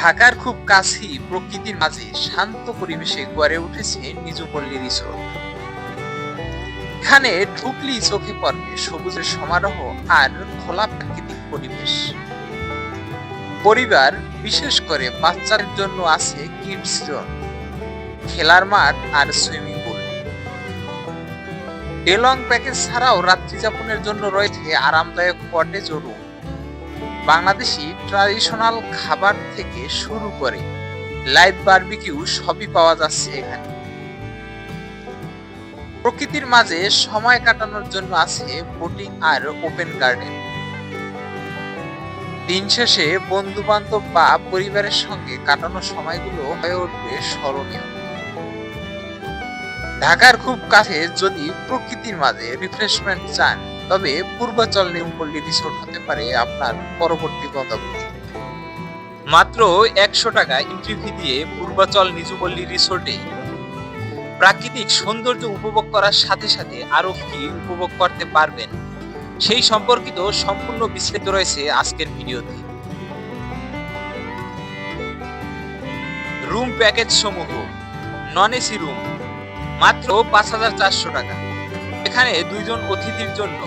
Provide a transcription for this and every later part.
ঢাকার খুব কাছেই প্রকৃতির মাঝে শান্ত পরিবেশে গড়ে উঠেছে নিজুপল্লী রিসোর্ট। এখানে ঢুকলি চোখে পড়বে সবুজের সমারোহ আর খোলা প্রাকৃতিক পরিবেশ। পরিবার, বিশেষ করে বাচ্চাদের জন্য আছে কিডস জোন, খেলার মাঠ আর সুইমিং পুল। ডেলং প্যাকেজ ছাড়াও রাত্রি যাপনের জন্য রয়েছে আরামদায়ক কটেজ ও রুম। বাংলাদেশি ট্রাডিশনাল খাবার থেকে শুরু করে লাইভ বারবিকিউ সবই পাওয়া যাচ্ছে এখানে। প্রকৃতির মাঝে সময় কাটানোর জন্য আছে বোটিং আর ওপেন গার্ডেন। দিন শেষে বন্ধু বান্ধব বা পরিবারের সঙ্গে কাটানো সময়গুলো হয়ে উঠবে স্মরণীয়। ঢাকার খুব কাছে যদি প্রকৃতির মাঝে রিফ্রেশমেন্ট চান তবে পূর্বাচল নিমপল্লী রিসোর্ট হতে পারে আপনার পরবর্তী গন্তব্য মাত্র একশো টাকা এন্ট্রি ফি দিয়ে পূর্বাচল নিজুপল্লী রিসোর্টে প্রাকৃতিক সৌন্দর্য উপভোগ করার সাথে সাথে আরও কি উপভোগ করতে পারবেন, সেই সম্পর্কিত সম্পূর্ণ বিস্তারিত রয়েছে আজকের ভিডিওতে। রুম প্যাকেজ সমূহ, নন এসি রুম, মাত্র পাঁচ হাজার চারশো টাকা। এখানে দুইজন অতিথির জন্য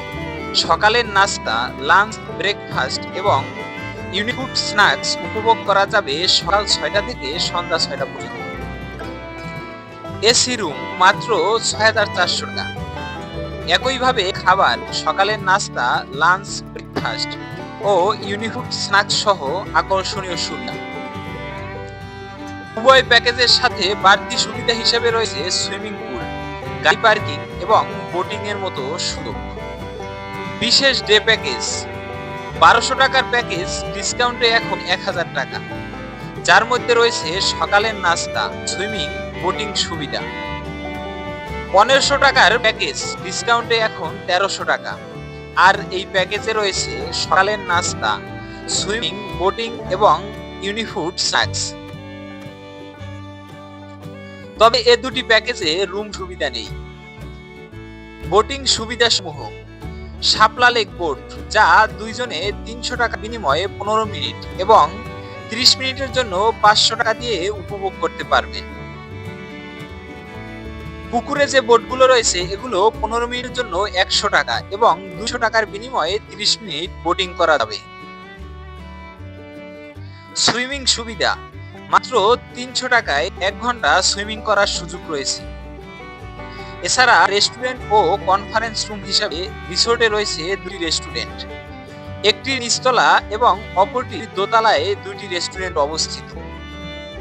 সকালের নাস্তা, লাঞ্চ, ব্রেকফাস্ট এবং ইউনিফুড স্ন্যাক্স উপভোগ করা যাবে সকাল ছয়টা থেকে সন্ধ্যা ছয়টা পর্যন্ত। এসি রুম মাত্র ছয় হাজার চারশো টাকা। একইভাবে খাবার, সকালের নাস্তা, লাঞ্চ, ব্রেকফাস্ট ও ইউনিফুড স্ন্যাক্স সহ আকর্ষণীয় সুবিধা। উভয় প্যাকেজের সাথে বাড়তি সুবিধা হিসেবে রয়েছে সুইমিং পুল, গাড়ি পার্কিং এবং বোটিং এর মতো সুযোগ। বিশেষ ডে প্যাকেজ বারোশো টাকার প্যাকেজ ডিসকাউন্টে এখন এক হাজার টাকা। যার মধ্যে রয়েছে সকালের নাস্তা সুইমিং বোটিং সুবিধা। পনেরোশো টাকার প্যাকেজ ডিসকাউন্টে এখন তেরোশো টাকা। আর এই প্যাকেজে রয়েছে সকালের নাস্তা সুইমিং বোটিং এবং ইউনিফুড স্ন্যাক্স তবে এ দুটি প্যাকেজে রুম সুবিধা নেই। বোটিং সুবিধা সমূহ শাপলা লেক বোট যা দুইজনে তিনশো টাকা বিনিময়ে পনেরো মিনিট এবং ত্রিশ মিনিটের জন্য পাঁচশো টাকা দিয়ে উপভোগ করতে পারবেন পুকুরে যে বোটগুলো রয়েছে, এগুলো পনেরো মিনিটের জন্য একশো টাকা এবং দুশো টাকার বিনিময়ে তিরিশ মিনিট বোটিং করা যাবে। সুইমিং সুবিধা, মাত্র তিনশো টাকায় এক ঘণ্টা সুইমিং করার সুযোগ রয়েছে। এছাড়া রেস্টুরেন্ট ও কনফারেন্স রুম হিসাবে রিসোর্টে রয়েছে দুটি রেস্টুরেন্ট একটি নিচতলা এবং অপরটি দোতলায় দুটি রেস্টুরেন্ট অবস্থিত।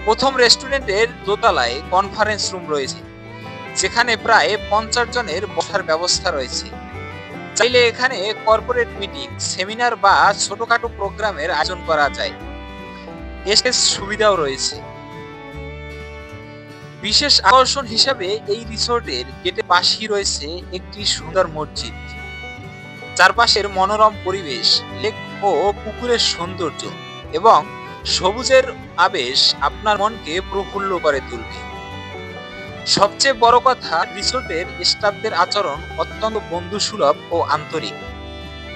প্রথম রেস্টুরেন্টের দোতলায় কনফারেন্স রুম রয়েছে, যেখানে প্রায় পঞ্চাশ জনের বসার ব্যবস্থা রয়েছে। চাইলে এখানে কর্পোরেট মিটিং সেমিনার বা ছোটখাটো প্রোগ্রামের আয়োজন করা যায়। এসে সুবিধাও রয়েছে। বিশেষ আকর্ষণ হিসাবে এই রিসোর্টের গেটে পাশেই রয়েছে একটি সুন্দর মসজিদ। চারপাশের মনোরম পরিবেশ, লেক ও পুকুরের সৌন্দর্য এবং সবুজের আবেশ আপনার মনকে প্রফুল্ল করে তুলবে। সবচেয়ে বড় কথা, রিসোর্টের স্টাফদের আচরণ অত্যন্ত বন্ধুসুলভ ও আন্তরিক,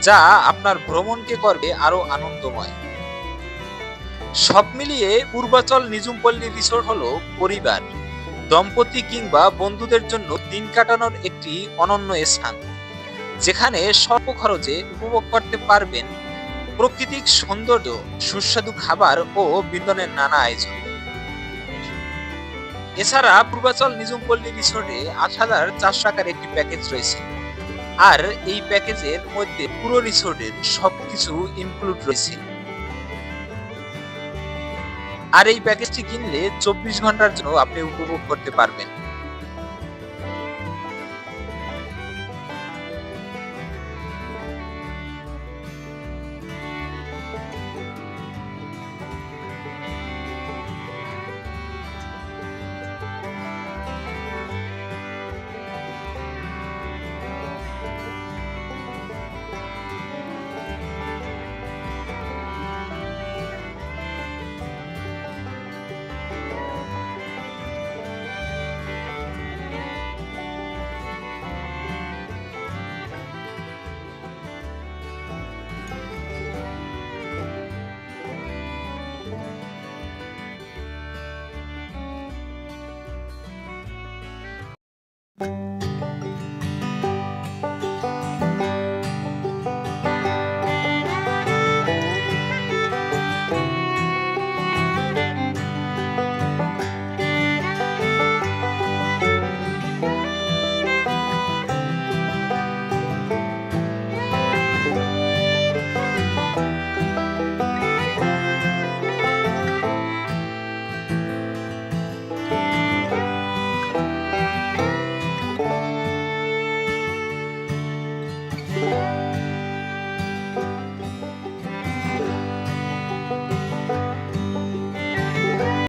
যা আপনার ভ্রমণকে করবে আরও আনন্দময়। সব মিলিয়ে পূর্বাচল নিজুমপল্লী রিসোর্ট হলো পরিবার। দম্পতি কিংবা বন্ধুদের জন্য দিন কাটানোর একটি অনন্য স্থান, যেখানে স্বল্প খরচে উপভোগ করতে পারবেন প্রাকৃতিক সৌন্দর্য, সুস্বাদু খাবার ও বিনোদনের নানা আয়োজন। এছাড়া পূর্বাচল নিজুমপল্লী রিসোর্টে আট হাজার চারশো টাকার একটি প্যাকেজ রয়েছে। আর এই প্যাকেজের মধ্যে পুরো রিসোর্টের সবকিছু ইনক্লুড রয়েছে। আর এই প্যাকেজটি কিনলে চব্বিশ ঘণ্টার জন্য আপনি উপভোগ করতে পারবেন। you